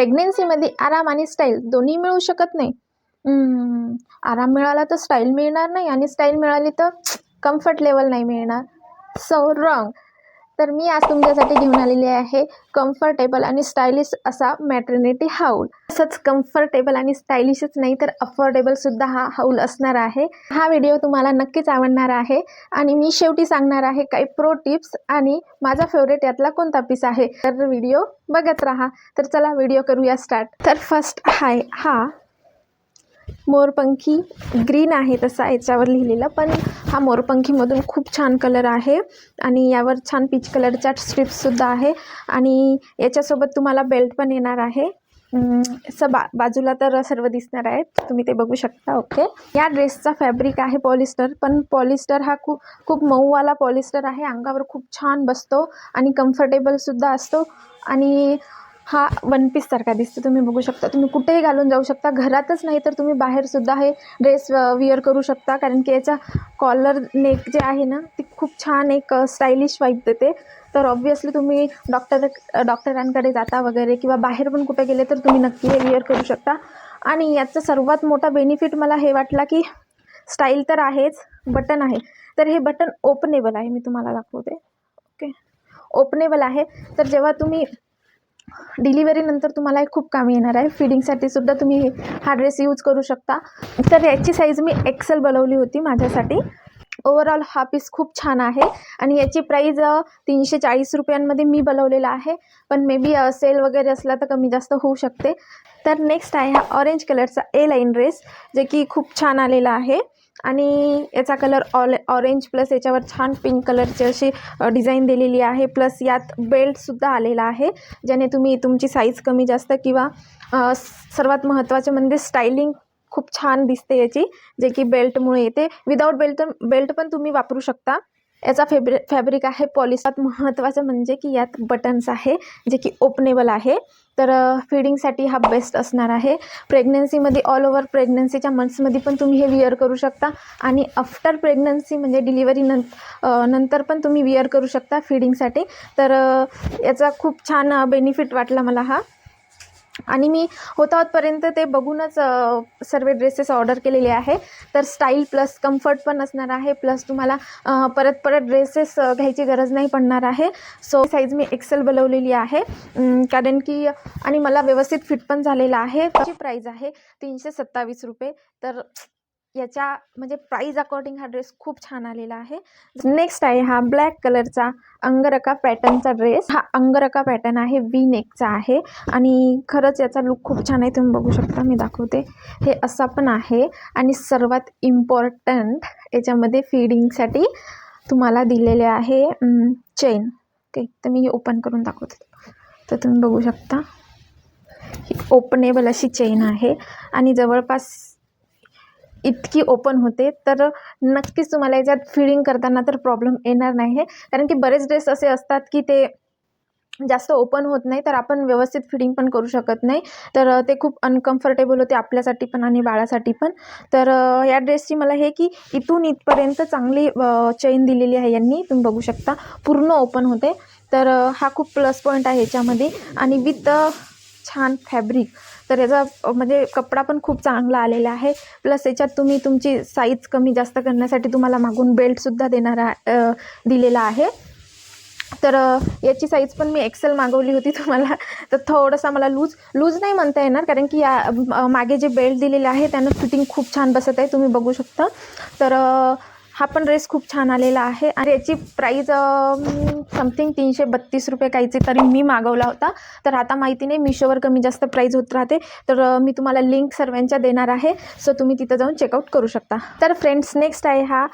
प्रेग्नेन्सीमध्ये आराम आणि स्टाईल दोन्ही मिळू शकत नाही. आराम मिळाला तर स्टाईल मिळणार नाही आणि स्टाईल मिळाली तर कम्फर्ट लेवल नाही मिळणार. सो रॉंग तर मी आज तुमच्यासाठी घेऊन आलेली आहे कम्फर्टेबल आणि स्टायलिश असा मॅटर्निटी हाऊल तसंच कम्फर्टेबल आणि स्टायलिशच नाही तर अफोर्डेबलसुद्धा हा हाऊल असणार आहे. हा व्हिडिओ तुम्हाला नक्कीच आवडणार आहे. आणि मी शेवटी सांगणार आहे काही प्रो टिप्स आणि माझा फेवरेट यातला कोणता पीस आहे. तर व्हिडिओ बघत राहा. तर चला व्हिडिओ करूया स्टार्ट तर फर्स्ट हाय हा मोरपंखी ग्रीन आहे तसा याच्यावर लिहिलेलं पण हा मोरपंखीमधून खूप छान कलर आहे आणि यावर छान पीच कलरच्या स्ट्रिप्ससुद्धा आहे आणि याच्यासोबत तुम्हाला बेल्ट पण येणार आहे. असं बा बाजूला तर सर्व दिसणार आहेत तुम्ही ते बघू शकता ओके या ड्रेसचा फॅब्रिक आहे पॉलिस्टर पण पॉलिस्टर हा खूप खूप मऊवाला पॉलिस्टर आहे अंगावर खूप छान बसतो आणि कम्फर्टेबलसुद्धा असतो. आणि हा वन पीस सारखा दिसतो. तुम्ही बघू शकता. तुम्ही कुठेही घालून जाऊ शकता. घरातच नाही तर तुम्ही बाहेरसुद्धा हे ड्रेस विअर करू शकता. कारण की याचा कॉलर नेक जे आहे ना ती खूप छान एक स्टायलिश वाईब देते. तर ऑब्वियसली तुम्ही डॉक्टर डॉक्टरांकडे जाता वगैरे किंवा बाहेर पण कुठे गेले तर तुम्ही नक्की हे विअर करू शकता. आणि याचा सर्वात मोठा बेनिफिट मला हे वाटला की स्टाईल तर आहेच बटन आहे. तर हे बटन ओपनेबल आहे. मी तुम्हाला दाखवते. ओके ओपनेबल आहे. तर जेव्हा तुम्ही डिलिव्हरीनंतर तुम्हाला हे खूप कामी येणार आहे. फिडिंगसाठी सुद्धा तुम्ही हे- हा ड्रेस यूज करू शकता. तर याची साईज मी एक्सेल बनवली होती माझ्यासाठी. ओवरऑल हा पीस खूप छान आहे. आणि याची प्राईज तीनशे चाळीस रुपयांमध्ये मी बनवलेला आहे. पण मे बी सेल वगैरे असला तर कमी जास्त होऊ शकते. तर नेक्स्ट आहे हा ऑरेंज कलरचा ए लाईन ड्रेस जे की खूप छान आलेला आहे. आणि याचा कलर ऑल ऑरेंज प्लस याच्यावर छान पिंक कलरची अशी डिझाईन दिलेली आहे. प्लस यात बेल्टसुद्धा आलेला आहे ज्याने तुम्ही तुमची साईज कमी जास्त किंवा सर्वात महत्त्वाचे म्हणजे स्टायलिंग खूप छान दिसते याची जे की बेल्टमुळे येते. विदाऊट बेल्ट बेल्ट पण तुम्ही वापरू शकता. याचा फेब्रि फॅब्रिक आहे पॉलिसात महत्त्वाचं म्हणजे की यात बटन्स आहे जे की ओपनेबल आहे. तर फिडिंगसाठी हा बेस्ट असणार आहे. प्रेग्नन्सीमध्ये ऑल ओव्हर प्रेग्नन्सीच्या मंथ्समध्ये पण तुम्ही हे विअर करू शकता. आणि आफ्टर प्रेग्नन्सी म्हणजे डिलिव्हरी नं नंतर पण तुम्ही विअर करू शकता फिडिंगसाठी तर याचा खूप छान बेनिफिट वाटला मला हा. आणि मी होता होतपर्यंत ते बघूनच सर्व ड्रेसेस ऑर्डर केलेले आहे. तर स्टाईल प्लस कम्फर्ट पण असणार आहे. प्लस तुम्हाला परत परत ड्रेसेस घ्यायची गरज नाही पडणार आहे. सो साईज मी एक्सेल बनवलेली आहे. कारण की आणि मला व्यवस्थित फिट पण झालेला आहे. त्याची प्राईज आहे तीनशे सत्तावीस रुपये. तर याच्या म्हणजे प्राईज अकॉर्डिंग हा ड्रेस खूप छान आलेला आहे. नेक्स्ट आहे हा ब्लॅक कलरचा अंगरका पॅटर्नचा ड्रेस हा अंगरका पॅटर्न आहे वी नेकचा आहे. आणि खरंच याचा लुक खूप छान आहे. तुम्ही बघू शकता मी दाखवते. हे असा पण आहे. आणि सर्वात इम्पॉर्टंट याच्यामध्ये फिडिंगसाठी तुम्हाला दिलेले आहे चेन ओके तर मी हे ओपन करून दाखवते. तर तुम्ही बघू शकता. ही ओपनेबल अशी चेन आहे. आणि जवळपास इतकी ओपन होते तर नक्कीच तुम्हाला याच्यात फिडिंग करताना तर प्रॉब्लेम येणार नाही. आहे कारण की बरेच ड्रेस असे असतात की ते जास्त ओपन होत नाही तर आपण व्यवस्थित फिडिंग पण करू शकत नाही. तर ते खूप अनकम्फर्टेबल होते आपल्यासाठी पण आणि बाळासाठी पण. तर या ड्रेसची मला हे की इथून इथपर्यंत चांगली चैन दिलेली आहे यांनी. तुम्ही बघू शकता पूर्ण ओपन होते. तर हा खूप प्लस पॉईंट आहे याच्यामध्ये. आणि विथ छान फॅब्रिक तर याचा म्हणजे कपडा पण खूप चांगला आलेला आहे. प्लस याच्यात तुम्ही तुमची साईज कमी जास्त करण्यासाठी तुम्हाला मागून बेल्टसुद्धा देणारा दिलेला आहे. तर याची साईज पण मी एक्सेल मागवली होती तुम्हाला. तर थोडंसं मला लूज लूज नाही म्हणता येणार कारण की या मागे जे बेल्ट दिलेले आहे त्यानं फिटिंग खूप छान बसत आहे तुम्ही बघू शकता. तर हा पण ड्रेस खूप छान आलेला आहे. आणि याची प्राईज समथिंग तीनशे बत्तीस रुपये काहीचे तरी मी मागवला होता. तर आता माहिती नाही मिशोवर कमी जास्त प्राईज होत राहते. तर मी तुम्हाला लिंक सर्वांच्या देणार आहे. सो तुम्ही तिथं जाऊन चेकआउट करू शकता. तर फ्रेंड्स नेक्स्ट आहे हा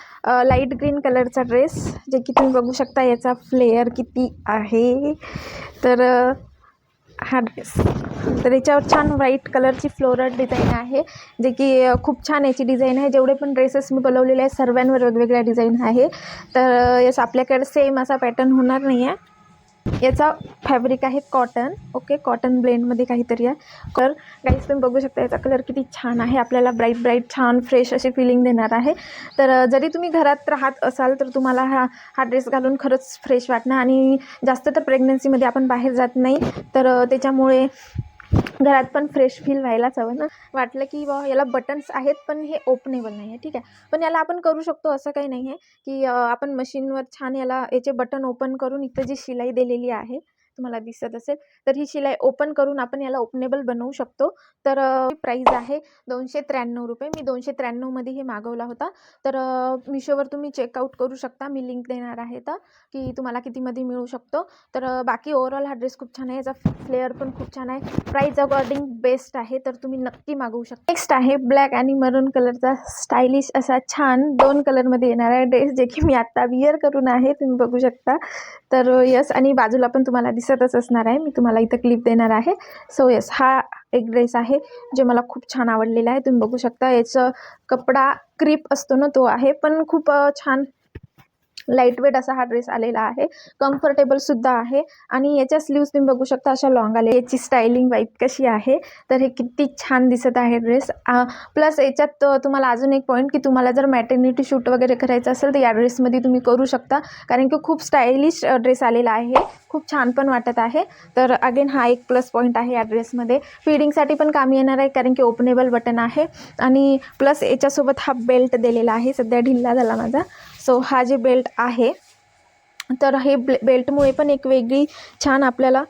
लाइट ग्रीन कलरचा ड्रेस जे की तुम्ही बघू शकता याचा फ्लेअर किती आहे. तर हा ड्रेस तर याच्यावर छान व्हाईट कलरची फ्लोरल डिझाईन आहे. जे की खूप छान याची डिझाईन आहे. जेवढे पण ड्रेसेस मी बनवलेले आहेत सर्वांवर वेगवेगळ्या डिझाईन आहे. तर यस याचा आपल्याकडे सेम असा पॅटर्न होणार नाही आहे याचा फॅब्रिक आहे कॉटन ओके कॉटन ब्लेंडमध्ये काहीतरी आहे. कलर गाईज तुम्ही बघू शकता याचा कलर किती छान आहे. आपल्याला ब्राईट ब्राईट छान फ्रेश अशी फिलिंग देणार आहे. तर जरी तुम्ही घरात राहत असाल तर तुम्हाला हा हा ड्रेस घालून खरंच फ्रेश वाटणार. आणि जास्त तर प्रेग्नन्सीमध्ये आपण बाहेर जात नाही. तर त्याच्यामुळे घरात पण फ्रेश फील व्हायलाच हवं ना. वाटलं की बा याला बटन्स आहेत पण हे ओपनेबल नाही आहे. ठीक आहे. पण याला आपण करू शकतो असं काही नाही आहे की आपण मशीनवर छान याला याचे बटन ओपन करून इथं जी शिलाई दिलेली आहे तुम्हाला दिसत असेल. तर ही शिलाई ओपन करून आपण याला ओपनेबल बनवू शकतो. तर प्राईज आहे दोनशे त्र्याण्णव रुपये. मी दोनशे त्र्याण्णवमध्ये हे मागवला होता. तर मिशोवर तुम्ही चेकआउट करू शकता. मी लिंक देणार आहे तर की तुम्हाला कितीमध्ये मिळू शकतो. तर बाकी ओवरऑल हा ड्रेस खूप छान आहे. याचा फ्लेअर पण खूप छान आहे. प्राईज अकॉर्डिंग बेस्ट आहे. तर तुम्ही नक्की मागवू शकता. नेक्स्ट आहे ब्लॅक आणि मरून कलरचा स्टायलिश असा छान दोन कलरमध्ये येणारा ड्रेस जे की मी आत्ता विअर करून आहे. तुम्ही बघू शकता. तर यस आणि बाजूला पण तुम्हाला दिसतच असणार आहे. मी तुम्हाला इथं क्लिप देणार आहे. सो यस हा एक ड्रेस आहे जे मला खूप छान आवडलेला आहे. तुम्ही बघू शकता याचं कपडा क्रिप असतो ना तो आहे. पण खूप छान लाइट वेट असा हा ड्रेस आलेला आहे. कम्फर्टेबलसुद्धा आहे. आणि याच्या स्लीव्स तुम्ही बघू शकता अशा लॉंग आले याची स्टायलिंग वाईप कशी आहे. तर हे किती छान दिसत आहे ड्रेस प्लस याच्यात तुम्हाला अजून एक पॉईंट की तुम्हाला जर मॅटर्निटी शूट वगैरे करायचं असेल तर या ड्रेसमध्ये तुम्ही करू शकता. कारण की खूप स्टायलिश ड्रेस आलेला आहे. खूप छान पण वाटत आहे. तर अगेन हा एक प्लस पॉईंट आहे या ड्रेसमध्ये फिडिंगसाठी पण कामी येणार आहे कारण की ओपनेबल बटन आहे. आणि प्लस याच्यासोबत हा बेल्ट दिलेला आहे. सध्या ढिल्ला झाला माझा. सो हा जे बेल्ट आहे तर हे ब्ले बेल्टमुळे पण एक वेगळी छान आपल्याला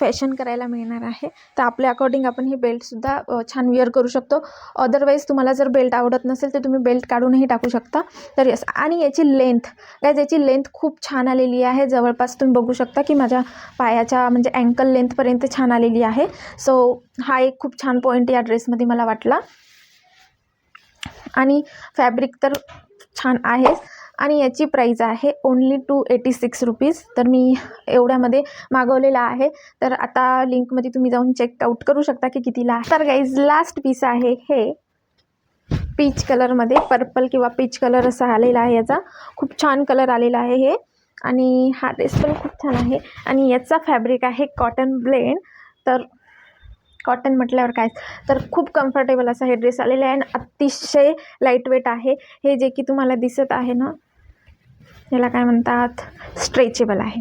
फॅशन करायला मिळणार आहे. तर आपल्या अकॉर्डिंग आपण हे बेल्टसुद्धा छान विअर करू शकतो. अदरवाईज तुम्हाला जर बेल्ट आवडत नसेल तर तुम्ही बेल्ट काढूनही टाकू शकता. तर यस आणि याची लेंथ गायज याची लेंथ खूप छान आलेली आहे. जवळपास तुम्ही बघू शकता की माझ्या पायाच्या म्हणजे अँकल लेंथपर्यंत छान आलेली आहे. सो हा एक खूप छान पॉईंट या ड्रेसमध्ये मला वाटला. आणि फॅब्रिक तर छान आहेस आणि याची प्राईज आहे only two eighty six rupees तर मी एवढ्यामध्ये मागवलेला आहे. तर आता लिंकमध्ये तुम्ही जाऊन चेकआउट करू शकता की कितीला आहे. तर गाईज लास्ट पीस आहे हे. पीच कलरमध्ये पर्पल किंवा पीच कलर असा आलेला आहे याचा. खूप छान कलर आलेला आहे हे. आणि हा ड्रेस पण खूप छान आहे. आणि याचा फॅब्रिक आहे कॉटन ब्लेंड तर कॉटन म्हटल्यावर काय? तर खूप कम्फर्टेबल असा हे ड्रेस आलेला आहे. आणि अतिशय लाईटवेट आहे. हे जे की तुम्हाला दिसत आहे ना याला काय म्हणतात? स्ट्रेचेबल आहे.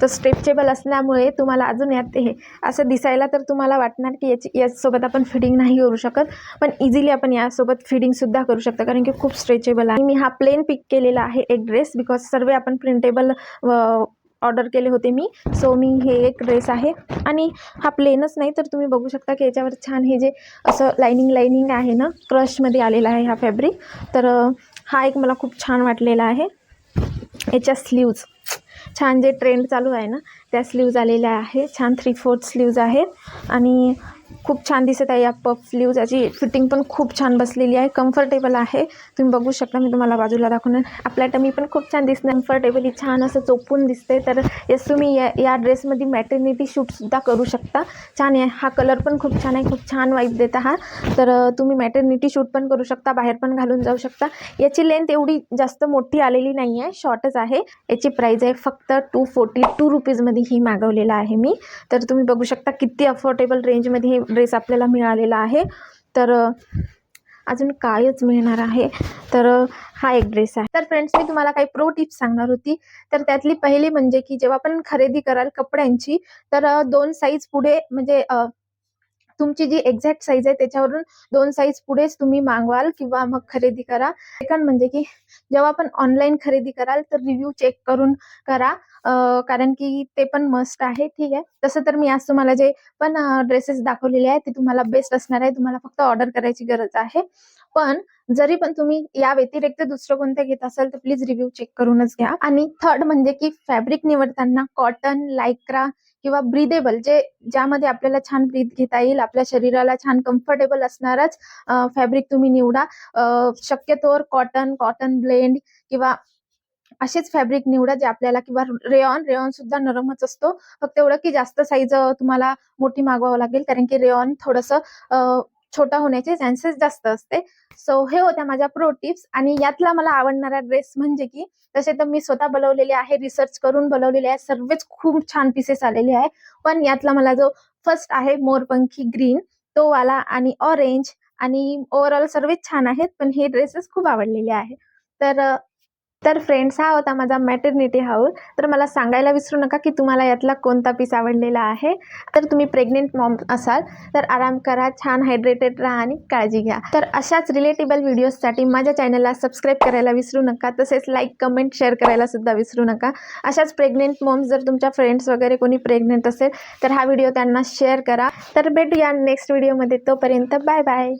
तर स्ट्रेचेबल असल्यामुळे तुम्हाला अजून यात हे असं दिसायला तर तुम्हाला वाटणार की याची यासोबत आपण फिडिंग नाही करू शकत. पण इझिली आपण यासोबत फिडिंगसुद्धा करू शकतो. कारण की खूप स्ट्रेचेबल आहे. मी हा प्लेन पिक केलेला आहे एक ड्रेस बिकॉज सर्व आपण प्रिंटेबल ऑर्डर केले होते मी. सो मी हे एक ड्रेस आहे. आणि हा प्लेनच नाही तर तुम्ही बघू शकता की याच्यावर छान हे जे असं लाईनिंग लाईनिंग आहे ना क्रशमध्ये आलेला आहे हा फॅब्रिक तर हा एक मला खूप छान वाटलेला आहे. याच्या स्लीव्ज छान जे ट्रेंड चालू आहे ना त्या स्लीव्ज आलेल्या आहे. छान थ्री फोर्थ स्लीव्ज आहेत. आणि खूप छान दिसत आहे. या पफ स्लीव्ज याची फिटिंग पण खूप छान बसलेली आहे. कम्फर्टेबल आहे. तुम्ही बघू शकता मी तुम्हाला बाजूला दाखवणार. आपल्या टमी पण खूप छान दिसते कम्फर्टेबली छान असं चोपून दिसते तर येस तुम्ही या या ड्रेसमध्ये मॅटर्निटी शूटसुद्धा करू शकता. छान आहे. हा कलर पण खूप छान आहे. खूप छान वाईफ देत हा तर तुम्ही मॅटर्निटी शूट पण करू शकता. बाहेर पण घालून जाऊ शकता. याची लेंथ एवढी जास्त मोठी आलेली नाही आहे. शॉर्टच आहे. याची प्राईज आहे फक्त टू फोर्टी टू रुपीजमध्ये ही मागवलेला आहे मी. तर तुम्ही बघू शकता किती अफोर्डेबल रेंजमध्ये हे ड्रेस आपल्याला मिळालेला आहे. तर अजून कायच मिळणार आहे. तर हा एक ड्रेस आहे. तर फ्रेंड्स मी तुम्हाला काही प्रो टिप्स सांगणार होती. तर त्यातली पहिली म्हणजे की जेव्हा आपण खरेदी कराल कपड्यांची तर दोन साईज पुढे म्हणजे तुमची जी एक्झॅक्ट साईज आहे त्याच्यावरून दोन साईज पुढेच तुम्ही मागवाल किंवा मग खरेदी करा. सेकंड म्हणजे की जेव्हा आपण ऑनलाईन खरेदी कराल तर रिव्ह्यू चेक करून करा. कारण की ते पण मस्ट आहे ठीक आहे. तसं तर मी आज तुम्हाला जे पण ड्रेसेस दाखवलेले आहेत ते तुम्हाला बेस्ट असणार आहे. तुम्हाला फक्त ऑर्डर करायची गरज आहे. पण जरी पण तुम्ही या व्यतिरिक्त दुसरं कोणतं घेत असाल तर प्लीज रिव्ह्यू चेक करूनच घ्या. आणि थर्ड म्हणजे की फॅब्रिक निवडताना कॉटन लायक्रा किंवा ब्रिदेबल जे ज्यामध्ये आपल्याला छान ब्रीथ घेता येईल आपल्या शरीराला छान कम्फर्टेबल असणारच फॅब्रिक तुम्ही निवडा. अ, शक्यतोवर कॉटन कॉटन ब्लेंड किंवा असेच फॅब्रिक निवडा जे आपल्याला किंवा रेऑन रेऑन सुद्धा नरमच असतो. फक्त एवढं की जास्त साईज तुम्हाला मोठी मागवावं लागेल कारण की रेऑन थोडस अ, छोटा होण्याचे चान्सेस जास्त असते. सो हे होत्या माझ्या प्रो टिप्स आणि यातला मला आवडणारा ड्रेस म्हणजे की तसे तर मी स्वतः बनवलेले आहे रिसर्च करून बनवलेले आहे सर्वच खूप छान पीसेस आलेले आहे. पण यातला मला जो फर्स्ट आहे मोरपंखी ग्रीन तो वाला आणि ऑरेंज आणि ओव्हरऑल सर्वच छान आहेत पण हे ड्रेसेस खूप आवडलेले आहे. तर तर फ्रेंड्स हा होता माझा मॅटर्निटी हाऊल तर मला सांगायला विसरू नका की तुम्हाला यातला कोणता पीस आवडलेला आहे. तर तुम्ही प्रेग्नेंट मॉम असाल तर आराम करा छान हायड्रेटेड राहा आणि काळजी घ्या. तर अशाच रिलेटेबल व्हिडिओजसाठी माझ्या चॅनलला सबस्क्राईब करायला विसरू नका. तसेच लाईक कमेंट शेअर करायला सुद्धा विसरू नका. अशाच प्रेग्नेंट मॉम्स जर तुमच्या फ्रेंड्स वगैरे कोणी प्रेग्नेंट असेल तर हा व्हिडिओ त्यांना शेअर करा. तर भेटूया नेक्स्ट व्हिडिओमध्ये तोपर्यंत बाय बाय